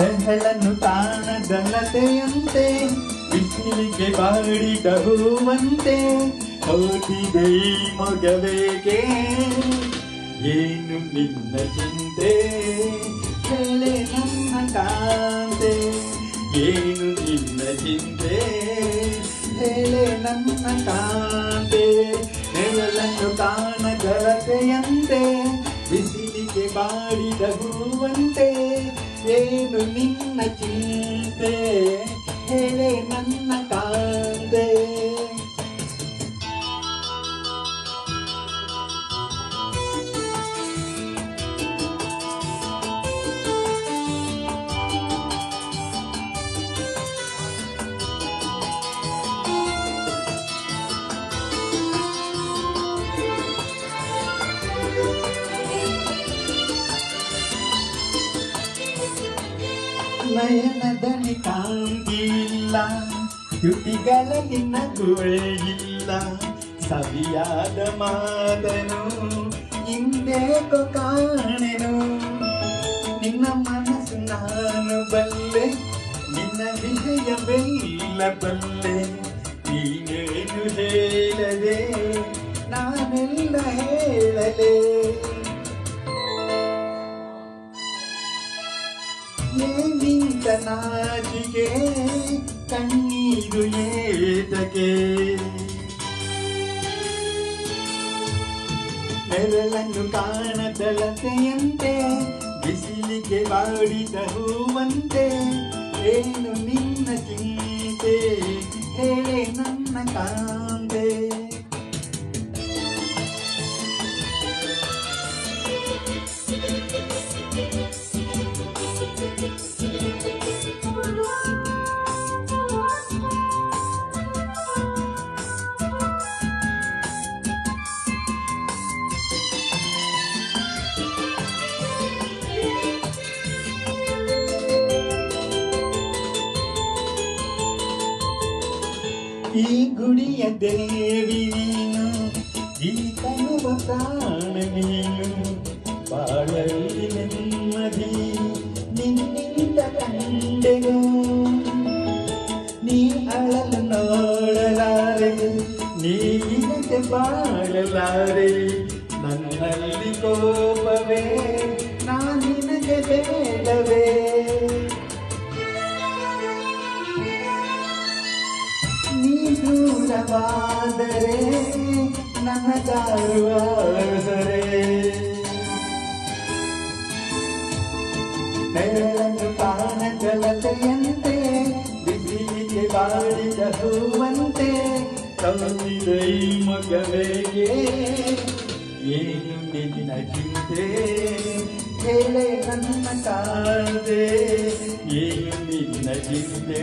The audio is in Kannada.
ಬೆಹಳನ್ನು ತಾಣದ ಲತೆಯಂತೆ ಬಿಸಿಲಿಗೆ ಬಾಡಿದ ಹೂವಂತೆ ಹೋಗಿದೆ ಮೊಗಬೇಕೆ ಏನು ನಿನ್ನ ಚಿಂತೆ? ಹೇಳೆ ನನ್ನ ಕಾಂತೆ. ಏನು ನಿನ್ನ ಚಿಂತೆ? ಹೇಳೆ ನನ್ನ ಕಾಂತೆ. ನೆರಳನ್ನು ತಾಣದ ಲತೆಯಂತೆ ಬಿಸಿಲಿಗೆ ಬಾಡಿದ ಹೂವಂತೆ ಏನು ನಿನ್ನ ಚಿಂತೆ ಹೇಳೆ ನನ್ನ ನಯನದಲ್ಲಿ ಕಾಂತಿಲ್ಲ ಯುತಿಗಳಲ್ಲಿ ನಗುವೆ ಇಲ್ಲ. ಸವಿಯಾದ ಮಾದನು ಹಿಂದೇಕೋ ಕಾಣೆನು. ನಿನ್ನ ಮನಸ್ಸು ನಾನು ಬಲ್ಲೆ, ನಿನ್ನ ವಿಷಯವೆಲ್ಲ ಬಲ್ಲೆ ನೀನೇನು ಹೇಳದೆ, ನಾನೆಲ್ಲ ಹೇಳಲೆ ಏನಿಂತ ನಾಚಿಕೆ ಕಣ್ಣೀರು ಏತಕೆ ನೆರಳನ್ನು ಕಾಣದಳತೆಯಂತೆ ಬಿಸಿಲಿಗೆ ಬಾಡಿದ ಹೂವಂತೆ ಏನು ನಿನ್ನ ಚಿಂತೆ? ಹೇಳೆ ನನ್ನ ಕಾಂತೆ ಈ ಗುಡಿಯ ದೇವಿ ನೀನು, ಈ ತನುವ ಪ್ರಾಣ ನೀನು ಬಾಳಲ್ಲಿ ನೆಮ್ಮದಿ ನಿನ್ನಿಂದ ಕಂಡೆನು. ನೀ ಅಳಲು ನೋಡಲಾರೆ ನೀನತೆ ಬಾಳಲಾರೆ ನನ್ನಲ್ಲಿ ಕೋಪವೇ ನಾನಿನಗೆ ಬೇಡವೇ. ನೀ ದೂರವಾದರೆ ನನ್ನ ದಾರುವ ಸರೆ ನೆರಳನ್ನು ಜಲತೆಯಂತೆ ಬಿಸಿಲಿಗೆ ಬಾಡಿದ ಹೂವಂತೆ ಕವಿದ ಈ ಮಗವೇಗೆ ಏನು ನಿನ್ನ ಚಿಂತೆ? ಹೇಳೆ ನನ್ನ ಕಾದೆ ಏನು ನಿನ್ನ ಚಿಂತೆ?